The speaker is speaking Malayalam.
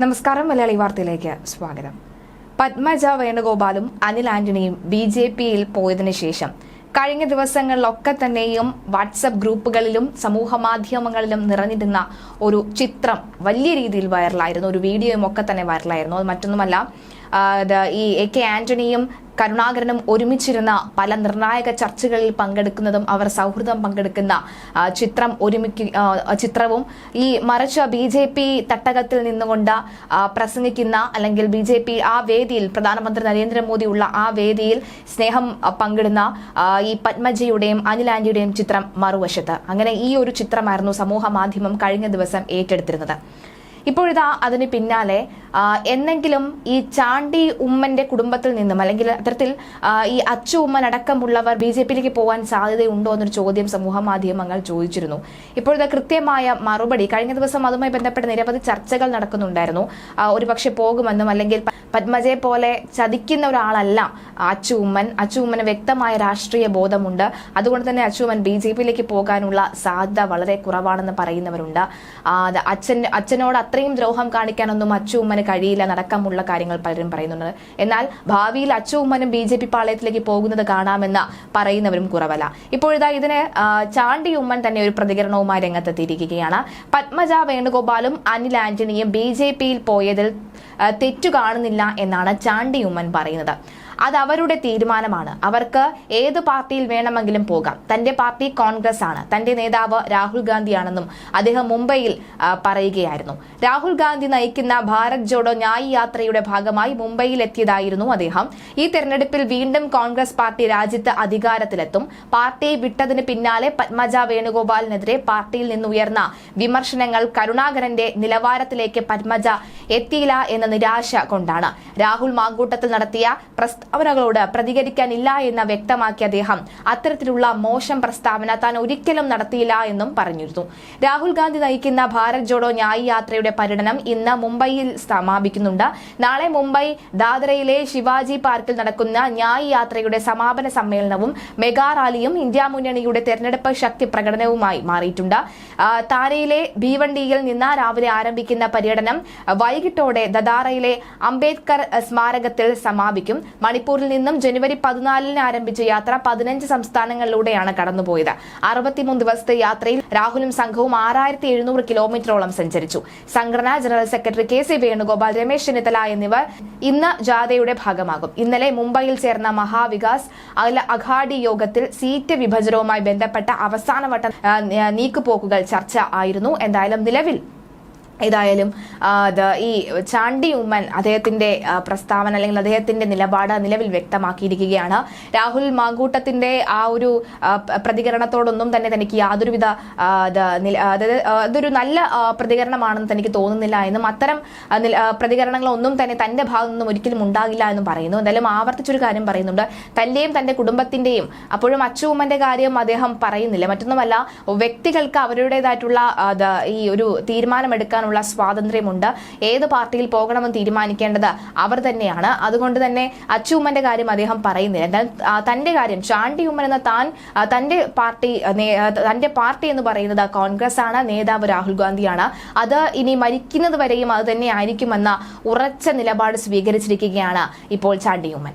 നമസ്കാരം മലയാളി വാർത്തയിലേക്ക് സ്വാഗതം. പത്മജ വേണുഗോപാലും അനിൽ ആന്റണിയും ബി ജെ പിയിൽ പോയതിനു ശേഷം കഴിഞ്ഞ ദിവസങ്ങളിലൊക്കെ തന്നെയും വാട്സപ്പ് ഗ്രൂപ്പുകളിലും സമൂഹ മാധ്യമങ്ങളിലും നിറഞ്ഞിരുന്ന ഒരു ചിത്രം വലിയ രീതിയിൽ വൈറലായിരുന്നു ഒരു വീഡിയോയും ഒക്കെ തന്നെ വൈറലായിരുന്നു അത് മറ്റൊന്നുമല്ല ഈ എ കെ ആന്റണിയും കരുണാകരനും ഒരുമിച്ചിരുന്ന പല നിർണായക ചർച്ചകളിൽ പങ്കെടുക്കുന്നതും അവർ സൗഹൃദം പങ്കെടുക്കുന്ന ചിത്രം ഒരുമിക്ക് ചിത്രവും ഈ മറിച്ച് ബി ജെ പി തട്ടകത്തിൽ നിന്നുകൊണ്ട് പ്രസംഗിക്കുന്ന അല്ലെങ്കിൽ ബി ജെ പി ആ വേദിയിൽ പ്രധാനമന്ത്രി നരേന്ദ്രമോദി ഉള്ള ആ വേദിയിൽ സ്നേഹം പങ്കിടുന്ന ഈ പത്മജിയുടെയും അനിൽ ആന്റിയുടെയും ചിത്രം മറുവശത്ത്. അങ്ങനെ ഈ ഒരു ചിത്രമായിരുന്നു സമൂഹ മാധ്യമം കഴിഞ്ഞ ദിവസം ഏറ്റെടുത്തിരുന്നത്. ഇപ്പോഴിതാ അതിന് പിന്നാലെ എന്നെങ്കിലും ഈ ചാണ്ടി ഉമ്മന്റെ കുടുംബത്തിൽ നിന്നും അല്ലെങ്കിൽ അത്തരത്തിൽ ഈ അച്ചു ഉമ്മൻ അടക്കമുള്ളവർ ബി ജെ പിയിലേക്ക് പോകാൻ സാധ്യതയുണ്ടോ എന്നൊരു ചോദ്യം സമൂഹ മാധ്യമങ്ങൾ ചോദിച്ചിരുന്നു. ഇപ്പോഴത്തെ കൃത്യമായ മറുപടി കഴിഞ്ഞ ദിവസം അതുമായി ബന്ധപ്പെട്ട നിരവധി ചർച്ചകൾ നടക്കുന്നുണ്ടായിരുന്നു. ഒരുപക്ഷെ പോകുമെന്നും അല്ലെങ്കിൽ പത്മജയെ പോലെ ചതിക്കുന്ന ഒരാളല്ല അച്ചു ഉമ്മൻ. അച്ചു ഉമ്മന് വ്യക്തമായ രാഷ്ട്രീയ ബോധമുണ്ട്. അതുകൊണ്ട് തന്നെ അച്ചു ഉമ്മൻ ബി ജെ പിയിലേക്ക് പോകാനുള്ള സാധ്യത വളരെ കുറവാണെന്ന് പറയുന്നവരുണ്ട്. അച്ഛൻ അച്ഛനോട് അത്രയും ദ്രോഹം കാണിക്കാനൊന്നും അച്ചു ഉമ്മന് കഴിയില്ല നടക്കമുള്ള കാര്യങ്ങൾ പലരും പറയുന്നുണ്ട്. എന്നാൽ ഭാവിയിൽ അച്ചു ഉമ്മനും ബി ജെ പി പാളയത്തിലേക്ക് പോകുന്നത് കാണാമെന്ന് പറയുന്നവരും കുറവല്ല. ഇപ്പോഴിതാ ഇതിന് ചാണ്ടി ഉമ്മൻ തന്നെ ഒരു പ്രതികരണവുമായി രംഗത്തെത്തിയിരിക്കുകയാണ്. പത്മജ വേണുഗോപാലും അനിൽ ആന്റണിയും ബി ജെ പിയിൽ പോയതിൽ തെറ്റു കാണുന്നില്ല എന്നാണ് ചാണ്ടി ഉമ്മൻ പറയുന്നത്. അത് അവരുടെ തീരുമാനമാണ്. അവർക്ക് ഏത് പാർട്ടിയിൽ വേണമെങ്കിലും പോകാം. തന്റെ പാർട്ടി കോൺഗ്രസ് ആണ് തന്റെ നേതാവ് രാഹുൽ ഗാന്ധിയാണെന്നും അദ്ദേഹം മുംബൈയിൽ പറയുകയായിരുന്നു. രാഹുൽ ഗാന്ധി നയിക്കുന്ന ഭാരത് ജോഡോ ന്യായ് യാത്രയുടെ ഭാഗമായി മുംബൈയിൽ എത്തിയതായിരുന്നു അദ്ദേഹം. ഈ തെരഞ്ഞെടുപ്പിൽ വീണ്ടും കോൺഗ്രസ് പാർട്ടി രാജ്യത്ത് അധികാരത്തിലെത്തും. പാർട്ടിയെ വിട്ടതിന് പിന്നാലെ പത്മജ വേണുഗോപാലിനെതിരെ പാർട്ടിയിൽ നിന്നുയർന്ന വിമർശനങ്ങൾ കരുണാകരന്റെ നിലവാരത്തിലേക്ക് പത്മജ എത്തിയില്ല എന്ന നിരാശ കൊണ്ടാണ്. രാഹുൽ മാങ്കൂട്ടത്തിൽ നടത്തിയ പ്രസ്താവനകളോട് പ്രതികരിക്കാനില്ല എന്ന് വ്യക്തമാക്കിയ അദ്ദേഹം അത്തരത്തിലുള്ള മോശം പ്രസ്താവന താൻ ഒരിക്കലും നടത്തിയില്ല എന്നും പറഞ്ഞിരുന്നു. രാഹുൽ ഗാന്ധി നയിക്കുന്ന ഭാരത് ജോഡോ ന്യായ് യാത്രയുടെ പര്യടനം ഇന്ന് മുംബൈയിൽ സമാപിക്കുന്നുണ്ട്. നാളെ മുംബൈ ദാദ്രയിലെ ശിവാജി പാർക്കിൽ നടക്കുന്ന ന്യായ് യാത്രയുടെ സമാപന സമ്മേളനവും മെഗാ റാലിയും ഇന്ത്യ മുന്നണിയുടെ തെരഞ്ഞെടുപ്പ് ശക്തി പ്രകടനവുമായി മാറിയിട്ടുണ്ട്. താരയിലെ ഭീവണ്ടിയിൽ നിന്ന് രാവിലെ ആരംഭിക്കുന്ന പര്യടനം വൈകിട്ടോടെ ദദാറയിലെ അംബേദ്കർ സ്മാരകത്തിൽ സമാപിക്കും. മണിപ്പൂരിൽ നിന്നും ജനുവരി പതിനാലിന് ആരംഭിച്ച യാത്ര പതിനഞ്ച് സംസ്ഥാനങ്ങളിലൂടെയാണ് കടന്നുപോയത്. അറുപത്തിമൂന്ന് ദിവസത്തെ യാത്രയിൽ രാഹുലും സംഘവും ആറായിരത്തി എഴുന്നൂറ് കിലോമീറ്ററോളം സഞ്ചരിച്ചു. സംഘടനാ general secretary K C Venugopal Ramesh Chennithala എന്നിവർ ഇന്ന് ജാഥയുടെ ഭാഗമാകും. ഇന്നലെ മുംബൈയിൽ ചേർന്ന മഹാവികാസ് അഖില അഘാഡി യോഗത്തിൽ സീറ്റ് വിഭജനവുമായി ബന്ധപ്പെട്ട അവസാനവട്ട നീക്കുപോക്കുകൾ ചർച്ച ആയിരുന്നു. എന്തായാലും നിലവിൽ ഏതായാലും ഈ ചാണ്ടി ഉമ്മൻ അദ്ദേഹത്തിന്റെ പ്രസ്താവന അല്ലെങ്കിൽ അദ്ദേഹത്തിന്റെ നിലപാട് നിലവിൽ വ്യക്തമാക്കിയിരിക്കുകയാണ്. രാഹുൽ മാങ്കൂട്ടത്തിന്റെ ആ ഒരു പ്രതികരണത്തോടൊന്നും തന്നെ തനിക്ക് യാതൊരുവിധ അതൊരു നല്ല പ്രതികരണമാണെന്ന് തനിക്ക് തോന്നുന്നില്ല എന്നും അത്തരം പ്രതികരണങ്ങളൊന്നും തന്നെ തന്റെ ഭാഗത്തു നിന്നും ഒരിക്കലും ഉണ്ടാകില്ല എന്നും പറയുന്നു. എന്തായാലും ആവർത്തിച്ചൊരു കാര്യം പറയുന്നുണ്ട്. തന്റെയും തന്റെ കുടുംബത്തിന്റെയും അപ്പോഴും അച്ചു ഉമ്മന്റെ കാര്യം അദ്ദേഹം പറയുന്നില്ല. മറ്റൊന്നുമല്ല വ്യക്തികൾക്ക് അവരുടേതായിട്ടുള്ള ഈ ഒരു തീരുമാനമെടുക്കാനുള്ള സ്വാതന്ത്ര്യമുണ്ട്. ഏത് പാർട്ടിയിൽ പോകണമെന്ന് തീരുമാനിക്കേണ്ടത് അവർ തന്നെയാണ്. അതുകൊണ്ട് തന്നെ അച്ചു ഉമ്മന്റെ കാര്യം അദ്ദേഹം പറയുന്നില്ല. തന്റെ കാര്യം ചാണ്ടി ഉമ്മൻ എന്ന താൻ തന്റെ പാർട്ടി തന്റെ പാർട്ടി എന്ന് പറയുന്നത് കോൺഗ്രസ് ആണ് നേതാവ് രാഹുൽ ഗാന്ധിയാണ്. അത് ഇനി മരിക്കുന്നത് വരെയും അത് തന്നെ ആയിരിക്കുമെന്ന ഉറച്ച നിലപാട് സ്വീകരിച്ചിരിക്കുകയാണ് ഇപ്പോൾ ചാണ്ടി ഉമ്മൻ.